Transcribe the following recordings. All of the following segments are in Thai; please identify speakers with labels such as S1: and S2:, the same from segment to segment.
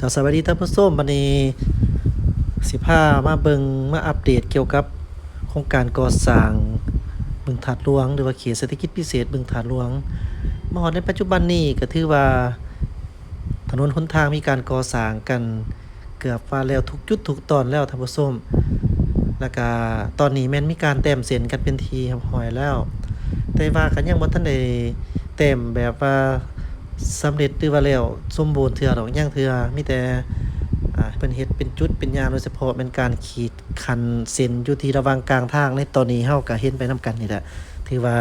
S1: จ้าสวัสดีท่านผู้ชมวันนี้สิพามาเบิงมาอัปเดตเกี่ยวกับโครงการก่อสร้างบึงถาดหลวง หรือว่าเขตเศรษฐกิจพิเศษบึงถาดหลวงมาฮอดในปัจจุบันนี้ก็ถือว่าถนนหนทางมีการก่อสร้างกันเกือบว่าแล้วทุกจุดทุกตอนแล้วท่านผู้ชมแล้วก็ตอนนี้แม่นมีการแต้มเส้นกันเป็นทีเรียบร้อยแล้ว แต่ว่าก็ยังบ่ทันได้แต้มแบบว่า สำเร็จหรือว่าแล้วสมบูรณ์เทื่อดอกยังเทื่อมีแต่เพิ่นเฮ็ดเป็นจุดเป็นยาโดยเฉพาะเป็นการขีดคันเส้นอยู่ที่ระว่างกลางทางในตอนนี้เฮาก็เห็นไปนํกันนี่แหละถือว่า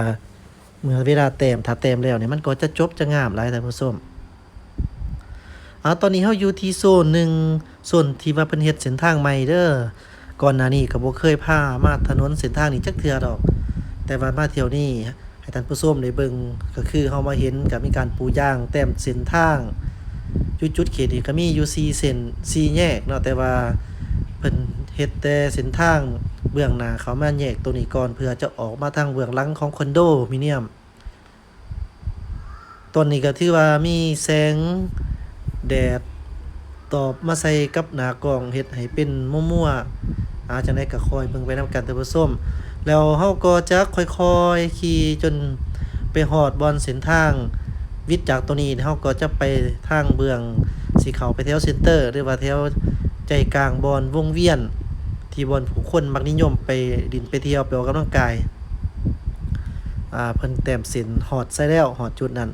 S1: เมื่อเวลาแต้มถ้าแต้มแล้วเนี่ยมันก็จะจบจะงามหลายท่านผู้ชมอาตอนนี้เฮาอยู่ที่โซนหนึ่งโซนที่ว่าเพิ่นเฮ็ดเส้นทางใหม่เด้อก่อนหน้านี้ก็บ่เคยพามาถนนเส้นทางนี้จักเทื่อดอก แต่ว่ามาเที่ยวนี้ ให้ท่านผู้ชมได้เบิ่งก็คือเฮามาเห็นกับมีการปูย่างแต้มเส้นทางจุดจุดๆเขตนี่ก็มีอยู่4เส้น4แยกเนาะแต่ว่าเพิ่นเฮ็ดแต่เส้นทางเบื้องหน้าเขามาแยกตัวนี้ก่อนเพื่อจะออกมาทางเบื้องหลังของคอนโดมิเนียมต้นนี้ก็ถือว่ามีแสงแดดตอบมาใส่กับหน้ากล้องเฮ็ดให้เป็นมั่วๆอาจังได๋ก็คอยเบิ่งไปนํกันท่านผู้ชม แล้วเฮาก็จะค่อยๆขี่จนไปฮอดบอนเส้นทางวิทย์จากตัวนี้เฮาก็จะไปทางเบืองสิเขาไปแถวเซ็นเตอร์ หรือว่าแถวใจกลางบอนวงเวียน ที่บอนผู้คนมักนิยมไปดินไปเที่ยวไปออกกำลังกายอ่าเพิ่นแต้มส้นฮอดใส่แล้วฮอดจุดนั้น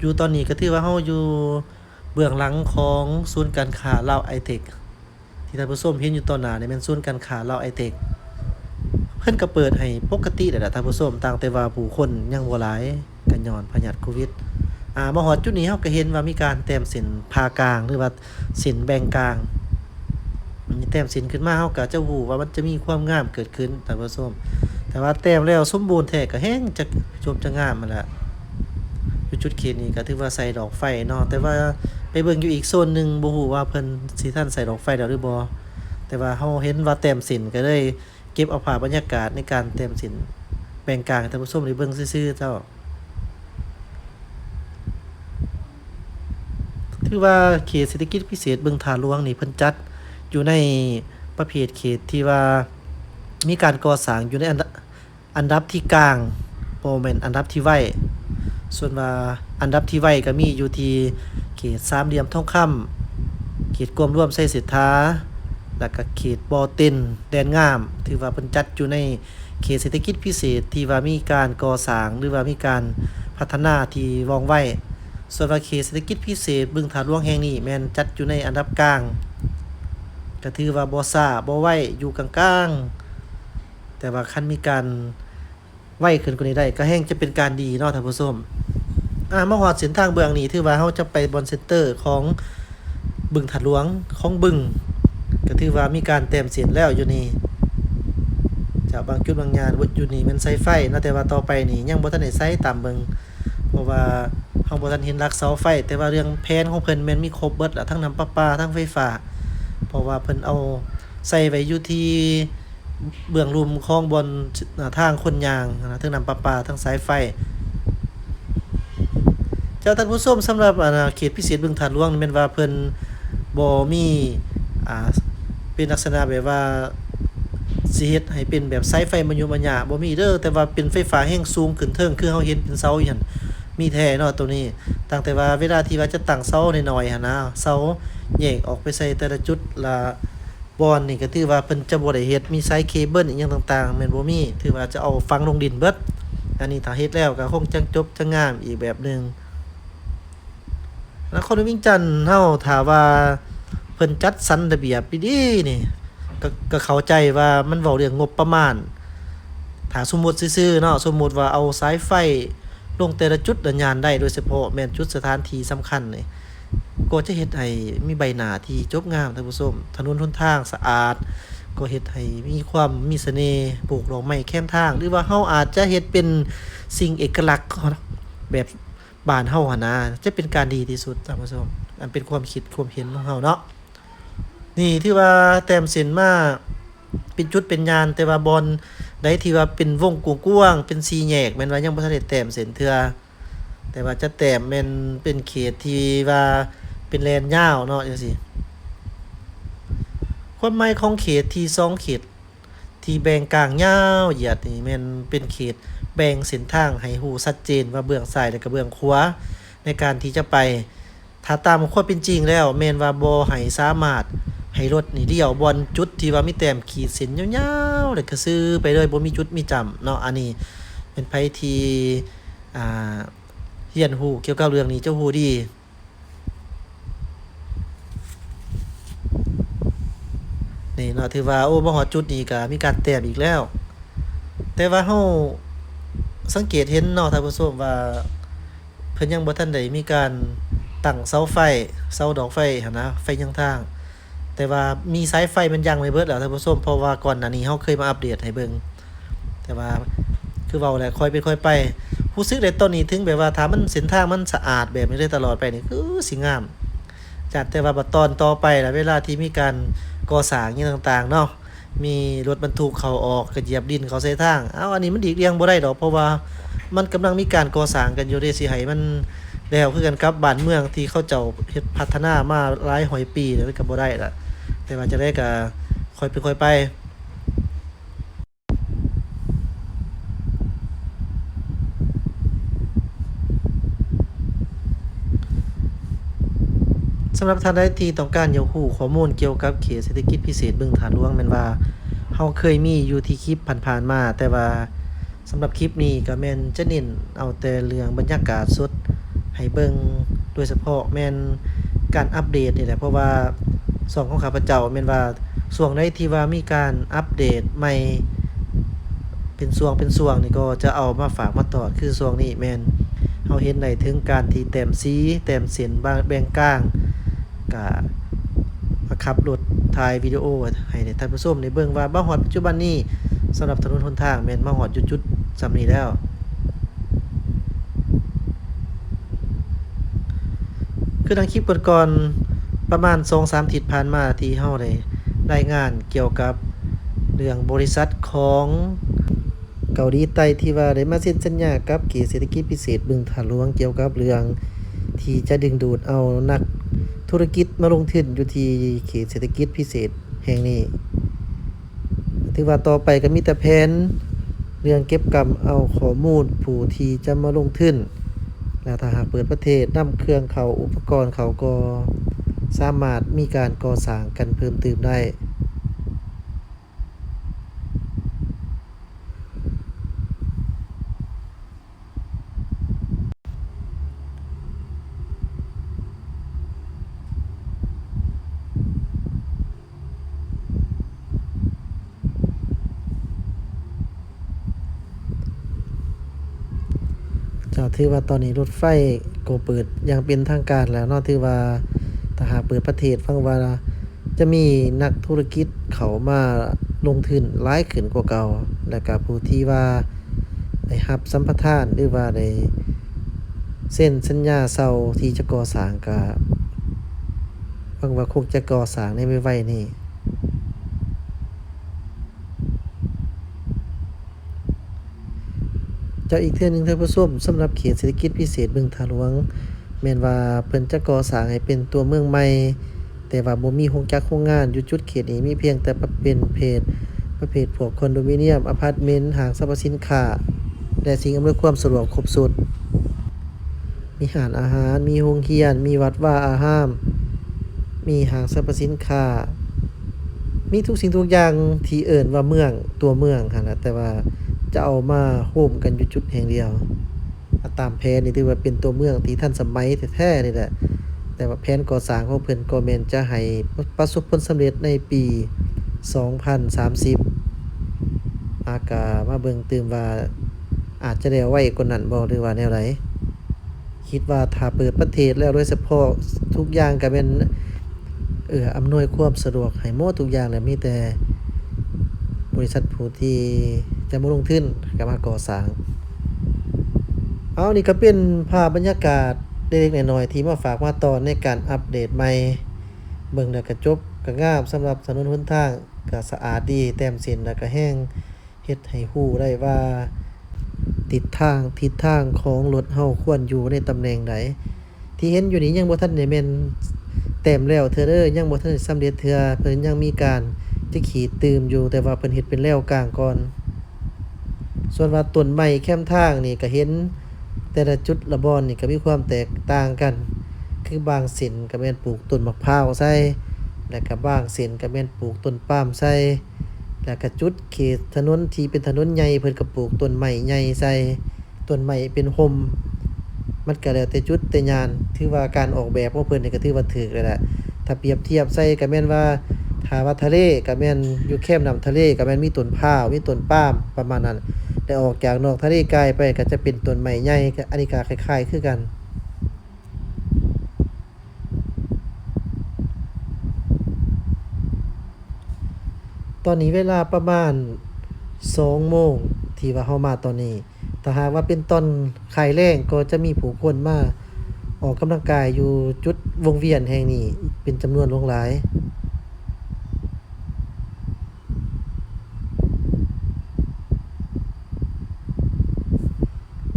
S1: อยู่ตอนนี้ก็ถือว่าเฮาอยู่เบื้องหลังของศูนย์การค้าลาวไอเทค ที่ท่านผู้ชมเห็นอยู่ตอนหน้านี่แม่นส่วนการค้าลาวไอเทคเพิ่นก็เปิดให้ปกติแหละท่านผู้ชมต่างแต่ว่าผู้คนยังบ่หลายกันย้อนพยาธิโควิดอ่ามาฮอดจุดนี้เฮาก็เห็นว่ามีการแต้มส้นผ่ากลาง หรือว่าส้นแบ่งกลางมีแต้มส้นขึ้นมาเฮาก็จะฮู้ว่ามันจะมีความงามเกิดขึ้นท่านผู้ชมแต่ว่าแต้มแล้วสมบูรณ์แท้ก็แฮงจะจบจะงามมันละอยู่จุดเขตนี้ก็ถือว่าใส่ดอกไฟเนาะแต่ว่า ไปเบิ่งอยู่อีกโซนหนึ่งบ่ฮู้ว่าเพิ่นสิท่านใส่ดอกไฟแล้วหรือบ่แต่ว่าเฮาเห็นว่าแต้มสินก็เลยเก็บเอาภาพบรรยากาศในการแต้มสินแบ่งกลางท่านผู้ชมได้เบิ่งซื่อๆเจ้าถือว่าเขตเศรษฐกิจพิเศษบึงทาหลวงนี่เพิ่นจัดอยู่ในประเภทเขตที่ว่ามีการก่อสร้างอยู่ในอันดับอันดับที่กลางบ่แมนอันดับที่ไว้ส่วนว่าอันดับที่ไว้ก็มีอยู่ที่ ขตสามเหลี่ยมทองคำเขตกวมร่วมไส้เศรษฐาแล้วก็เขตบอต็นแดนงาม ถือว่าเป็นจัดอยู่ในเขตเศรษฐกิจพิเศษ ที่ว่ามีการก่อสร้างหรือว่ามีการพัฒนาที่วองไว้ส่วนว่าเขตเศรษฐกิจพิเศษ บึงถาหลวงแห่งนี้แม่นจัดอยู่ในอันดับกลางก็ถือว่าบ่ซ่าบ่ไว้อยู่กลางๆแต่ว่าคันมีการไว้ขึ้นกว่านี้ได้ ก็แห่งจะเป็นการดีเนาะท่านผู้ชม อ่ามาฮอดเส้นทางเบืองนี้ถือว่าเฮาจะไปบอนเซนเตอร์ของบึงถัดหลวงของบึงก็ถือว่ามีการเต็มเสียนแล้วอยู่นี่จากบางจุดบางงานว่าอยู่นี่มันใช้ไฟนาะแต่ว่าต่อไปนี่ยังบ่ทันได้ใช้ตามเบิงเพราะว่าเฮาบ่ทันเห็นหลักเสาไฟ แต่ว่าเรื่องแผนของเพิ่นแม่นมีครบเบิดแล้วทั้งน้ำประปาทั้งไฟฟ้า เพราะว่าเพิ่นเอาใส่ไว้อยู่ที่เบื้องรุมของบนทางคนยางนะทั้งน้ำประปาทั้งสายไฟ จ้าท่านผู้ชมสำหรับอาณาเขตพิเศษบึงถาดหลวงนี่แม่นว่าเพิ่นบ่มีอ่าเป็นลักษณะแบบว่าสิเฮ็ดให้เป็นแบบสายไฟมันอยู่มันยาบ่มีเด้อแต่ว่าเป็นไฟฟ้าแห้งสูงขึ้นเทิงคือเฮาเห็นเป็นเสาอยู่หั่นมีแท้เนาะตัวนี้ตั้งแต่ว่าเวลาที่ว่าจะตั้งเสาน้อยๆหั่นนะเสาแยกออกไปใส่แต่ละจุดละบอนนี่ก็ถือว่าเพิ่นจะบ่ได้เฮ็ดมีสายเคเบิลอีหยังต่างๆแม่นบ่มีถือว่าจะเอาฝังลงดินเบิดอันนี้ถ้าเฮ็ดแล้วก็คงจังจบจังงามอีกแบบหนึง นครวิ่งจันทน์เฮาถามว่าเพิ่นจัดสรรระเบียบดีๆนี่ก็ก็เข้าใจว่ามันเว้าเรื่องงบประมาณ ถ้าสมมุติซื่อๆเนาะสมมุติว่าเอาสายไฟลงแต่ละจุดดันยานได้โดยเฉพาะแม่นจุดสถานที่สำคัญนี่ก็จะเฮ็ดให้มีใบหน้าที่จบงามท่านผู้ชมถนนหนทางสะอาด ก็เฮ็ดให้มีความมีเสน่ห์ปลูกดอกไม้แค้มทาง หรือว่าเฮาอาจจะเฮ็ดเป็นสิ่งเอกลักษณ์แบบ บานเฮาหนนะจะเป็นการดีที่สุดท่านผู้ชมอันเป็นความคิดความเห็นของเฮาเนาะนี่ที่ว่าแต้มส้นมาเป็นจุดเป็นยานแต่ว่าบอลใดที่ว่าเป็นวงกว้างเป็นสีแยกแม่นว่ายังบ่ทันได้แต้มเส้นเทื่อแต่ว่าจะแต้มแม่นเป็นเขตที่ว่าเป็นแลนยาวเนาะจังซี่ความหมายของเขตที่สองเขต ที่แบ่งกลางยาวเหยียดนี่แม่นเป็นเขตแบ่งเส้นทางให้ฮู้ชัดเจนว่าเบื้องซ้ายและก็เบื้องขวาในการที่จะไปถ้าตามความเป็นจริงแล้วแม่นว่าบ่ให้สามารถให้รถนี่เลี้ยวบอนจุดที่ว่ามีแต้มขีดเส้นยาวๆแล้วก็ซื้อไปเลยบ่มีจุดมีจำเนาะอันนี้เป็นไผที่อ่าเรียนรู้เกี่ยวกับเรื่องนี้เจ้าฮู้ดี นี่เนาะถือว่าโอ้มาฮอดจุดนี้ก็มีการแต้มอีกแล้ว แต่ว่าเฮาสังเกตเห็นเนาะท่านผู้ชมว่า เพิ่นยังบ่ทันได้มีการตั้งเสาไฟเสาดอกไฟหั่นนะไฟยังทาง แต่ว่ามีสายไฟมันยังไว้เบิดแล้วท่านผู้ชมเพราะว่าก่อนหน้านี้เฮาเคยมาอัปเดตให้เบิ่งแต่ว่าคือเว้าแหละค่อยเป็นค่อยไปรู้สึกได้ตอนนี้ถึงแบบว่าถ้ามันเส้นทางมันสะอาดแบบนี้ได้ตลอดไปนี่คือสิงามจากแต่ว่าบัดตอนต่อไปแล้วเวลาที่มีการ ก่อสร้างอย่างต่างๆเนาะมีรถบรรทุกเขาออกก็เหยียบดินเขาใส่ทางเอ้าอันนี้มันดีกเลี่ยงบ่ได้ดอกเพราะว่ามันกำลังมีการก่อสร้างกันอยู่เด้สิให้มันแล้วคือกันครับบ้านเมืองที่เขาเจ้าเฮ็ดพัฒนามาหลายหอยปีแล้วก็บ่ได้ล่ะแต่ว่าจะได้ก็ค่อยไปค่อยไป สำหรับท่านใดที่ต้องการอยากรู้ข้อมูลเกี่ยวกับเขตเศรษฐกิจพิเศษบึงถานหลวงแม่นว่าเฮาเคยมีอยู่ที่คลิปผ่านๆมา แต่ว่าสำหรับคลิปนี้ก็แม่นจะเน้นเอาแต่เรื่องบรรยากาศสดให้เบิ่งโดยเฉพาะแม่นการอัปเดตนี่แหละเพราะว่าส่องของข้าพเจ้าแม่นว่าช่วงใดที่ว่ามีการอัปเดตใหม่เป็นช่วงเป็นช่วงนี่ก็จะเอามาฝากมาตอดคือช่วงนี้แม่นเฮาเห็นได้ถึงการที่แต้มสีแต้มเส้นบางแบ่งกลาง ก็มาขับรถถ่ายวิดีโอให้ท่านผู้ชมได้เบิ่งว่าบ้าฮอดปัจจุบันนี้สำหรับถนนหนทางแม่นมาฮอดจุดๆสำนี้แล้วคือทางคลิปก่อนๆประมาณ2-3ทิศผ่านมาที่เฮาได้รายงานเกี่ยวกับเรื่องบริษัทของเกาหลีใต้ที่ว่าได้มาเซ็นสัญญากับเขตเศรษฐกิจพิเศษบึงถานหลวงเกี่ยวกับเรื่องที่จะดึงดูดเอานัก ธุรกิจมาลงทุนอยู่ที่เขตเศรษฐกิจพิเศษแห่งนี้ ถือว่าต่อไปก็มีแต่แผนเรื่องเก็บกำเอาข้อมูลผู้ที่จะมาลงทุนแล้วถ้าหากเปิดประเทศนำเครื่องเขาอุปกรณ์เขาก็สามารถมีการก่อสร้างกันเพิ่มเติมได้ จะถือว่าตอนนี้รถไฟก็เปิดอย่างเป็นทางการแล้วเนาะถือว่าถ้าหากเปิดประเทศฟังว่าจะมีนักธุรกิจเขามาลงทุนหลายขึ้นกว่าเก่า แล้วก็ผู้ที่ว่าได้รับสัมปทานหรือว่าได้เส้นสัญญาเซาที่จะก่อสร้างก็ฟังว่าคงจะก่อสร้างในไม่ไวนี่ จ้าอีกเทื่อหนึงท่านผู้ชมสำหรับเขตเศรษฐกิจพิเศษบึงทาหลวงแม่นว่าเพิ่นจะก่อสร้างให้เป็นตัวเมืองใหม่ แต่ว่าบ่มีโรงจักรโรงงานอยู่จุดเขตนี้มีเพียงแต่เป็นเพจประเภทพวกคอนโดมิเนียมอพาร์ตเมนต์ห้างสรรพสินค้าและสิ่งอำนวยความสะดวกครบสุด มีร้านอาหาร มีโรงเรียน มีวัดว่าอาราม มีห้างสรรพสินค้า มีทุกสิ่งทุกอย่างที่เอิ้นว่าเมืองตัวเมืองหั่นล่ะแต่ว่า จะเอามาโฮมกันอยู่จุดแห่งเดียว ตามแผนนี่ถือว่าเป็นตัวเมืองที่ทันสมัยแท้ๆนี่แหละ แต่ว่าแผนก่อสร้างของเพิ่นก็แมนจะให้ประสบผลสำเร็จในปี 2030 อากามาเบิ่งตื่มว่าอาจจะได้ไว้กว่านั้นบ่หรือว่าแนวใดคิดว่าถ้าเปิดประเทศแล้วโดยเฉพาะทุกอย่างก็เป็นเอื้ออำนวยความสะดวกให้หมดทุกอย่างแล้วมีแต่บริษัทผู้ที่ จะมาลงทุนกับมาก่อสร้าง เอานี่ก็เป็นภาพบรรยากาศเล็กๆน้อยๆที่มาฝากมาตอนในการอัปเดตใหม่ เบิ่งแล้วก็จบก็งามสำหรับถนนหนทางก็สะอาดดี แต้มเส้นแล้วก็แห้งเฮ็ดให้ฮู้ได้ว่า ติดทางทิศทางของรถเฮาควรอยู่ในตำแหน่งใดที่เห็นอยู่นี้ยังบ่ทันได้แม่นเต็มแล้วเธอเด้อยังบ่ทันได้สำเร็จเทือเพิ่นยังมีการจะขีดตืมอยู่แต่ว่าเพิ่นเฮ็ดเป็นแล้วกลางก่อน ส่วนว่าต้นไม้แคมทางนี่ก็เห็น แต่ละจุดละบอนนี่ก็มีความแตกต่างกัน คือบางเส้นก็แม่นปลูกต้นมะพร้าวใส่แล้วก็บางเส้นก็แม่นปลูกต้นปาล์มใส่แล้วก็จุดเขตถนนที่เป็นถนนใหญ่เพิ่นก็ปลูกต้นไม้ใหญ่ใส่ต้นไม้เป็นห่มมันก็แล้วแต่จุดแต่ยานถือว่าการออกแบบของเพิ่นนี่ก็ถือว่าถูกแล้วแหละถ้าเปรียบเทียบใส่ก็แม่นว่าถ้าว่าทะเลก็แม่นอยู่แคมน้ำทะเลก็แม่นมีต้นพร้าวมีต้นปาล์มประมาณนั้น แต่ออกจากนอกทะเลไกลไปก็จะเป็นต้นไม้ใหญ่อันนี้ก็คล้ายๆคือกันตอนนี้เวลาประมาณ2โมงที่ว่าเฮามาตอนนี้ ถ้าหากว่าเป็นตอนไข่แรงก็จะมีผู้คนมาออกกำลังกายอยู่จุดวงเวียนแห่งนี้เป็นจำนวนหลวงหลาย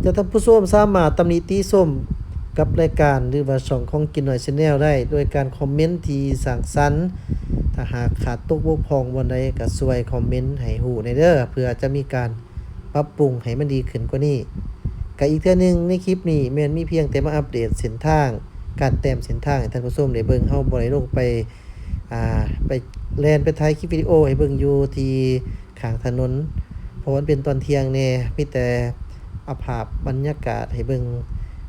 S1: จะท่านผู้ชมสามารถตำหนิติส้มกับรายการหรือว่าช่องของกินหน่อย Channel ได้โดยการคอมเมนต์ที่สร้างสรรค์ถ้าหากขาดตกบกพร่องวันใดก็ช่วยคอมเมนต์ให้ฮู้ในเด้อเพื่อจะมีการปรับปรุงให้มันดีขึ้นกว่านี้ก็อีกเทื่อนึงในคลิปนี้แม่นมีเพียงแต่มาอัปเดตเส้นทาง การแต้มเส้นทางให้ท่านผู้ชมได้เบิ่งเฮาบ่ได้ลงไปอ่าไปแลนไปถ่ายคลิปวิดีโอให้เบิ่งอยู่ที่ข้างถนนเพราะวันเป็นตอนเที่ยงแน่มีแต่ อาภาพบรรยากาศให้เบิ่ง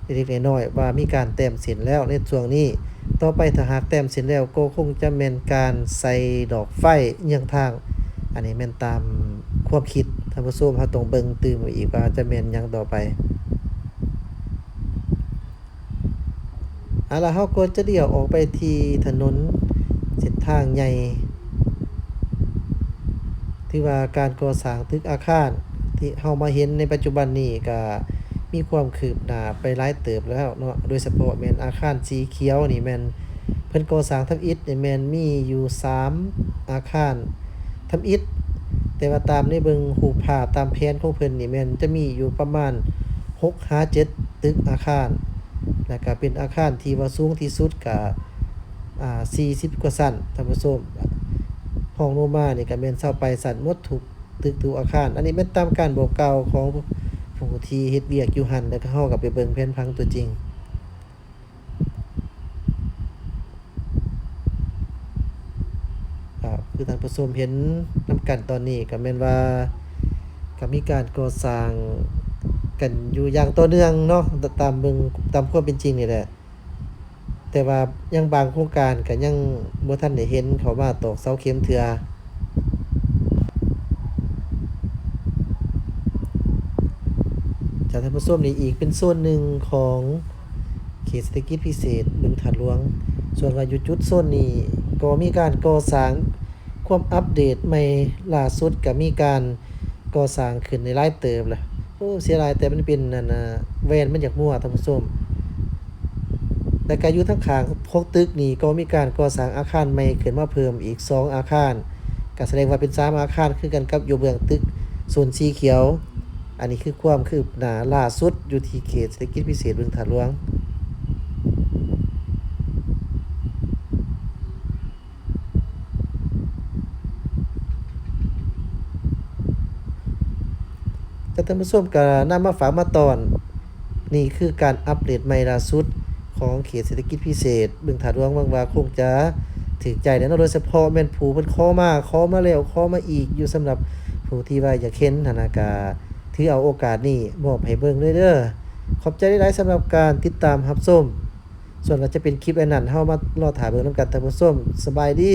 S1: เล็กๆน้อยๆว่ามีการแต้มสินแล้วในช่วงนี้ ต่อไปถ้าหากแต้มสินแล้วก็คงจะแม่นการใส่ดอกไฟเอียงทาง อันนี้แม่นตามความคิดท่านผู้ชมเฮาต้องเบิ่งตื่มอีกว่าจะแม่นหยังต่อไปเอาล่ะเฮาก็จะเดี่ยวออกไปที่ถนนเส้นทางใหญ่ที่ว่าการก่อสร้างตึกอาคาร ที่เฮามาเห็นในปัจจุบันนี้ก็มีความคืบหน้าไปหลายเติบแล้วเนาะโดยเฉพาะแม่นอาคารสีเขียวนี่แม่นเพิ่นก่อสร้างทำอิฐนี่แม่นมีอยู่ 3 อาคารทำอิฐแต่ว่าตามในเบิงรูปภาพตามแผนของเพิ่นนี่แม่นจะมีอยู่ประมาณ6หา7ตึกอาคารแล้วก็เป็นอาคารที่ว่าสูงที่สุดก็อ่า40 กว่าชั้นท่านผู้ชมห้องโนมานี่ก็แม่นเซาไปสั่นหมดทุก ตึกทุกอาคาร อันนี้เป็นตามการบอกเก่าของผู้ที่เฮ็ดเวียกอยู่หันแล้วก็เฮากับไปเบิ่งแผนพังตัวจริงครับคือท่านผู้ชมเห็นนํกันตอนนี้ก็แม่นว่าก็มีการก่อสร้างกันอยู่อย่างต่อเนื่องเนาะตามเบิ่งตามความเป็นจริงนี่แหละแต่ว่ายังบางโครงการก็ยังบ่ทันได้เห็นเขามาตอกเสาเข็มเทื่อจาก ท่านผู้ชมนี่อีกเป็นส่วนหนึ่งของเขตเศรษฐกิจพิเศษบึงถัดหลวง ส่วนว่าอยู่จุดโซนนี้ก็มีการก่อสร้างความอัปเดตใหม่ล่าสุดก็มีการก่อสร้างขึ้นในหลายเติบแหละโอ้เสียดายแต่มันเป็นนั่นนะแวนมันอยากมั่วท่านผู้ชมแต่การยู่ทั้งข้างพกตึกนี่ก็มีการก่อสร้างอาคารใหม่ขึ้นมาเพิ่มอีก 2 อาคารก็แสดงว่าเป็น3อาคารคือกันกับอยู่เบื้องตึกโซนสีเขียว อันนี้คือความคืบหน้าล่าสุดอยู่ที่เขตเศรษฐกิจพิเศษบึงถาหลวงแต่ท่านผู้ชมก็นำมาฝากมาตอน นี่คือการอัปเดตใหม่ล่าสุดของเขตเศรษฐกิจพิเศษบึงถาดวงบางว่าคงจะถึกใจแน่นอนโดยเฉพาะแม่นผูเพิ่นขอมาขอมาแล้วขอมาอีกอยู่สำหรับผู้ที่ว่าอยากเห็นธนากา ถือเอาโอกาสนี้มอบให้เบิ่งเลยเด้อขอบใจหลายๆสำหรับการติดตามรับชมส่วนเราจะเป็นคลิปอันนั้นเฮามารอถ่ายเบิ่งนํกันท่านผู้ชมสบายดี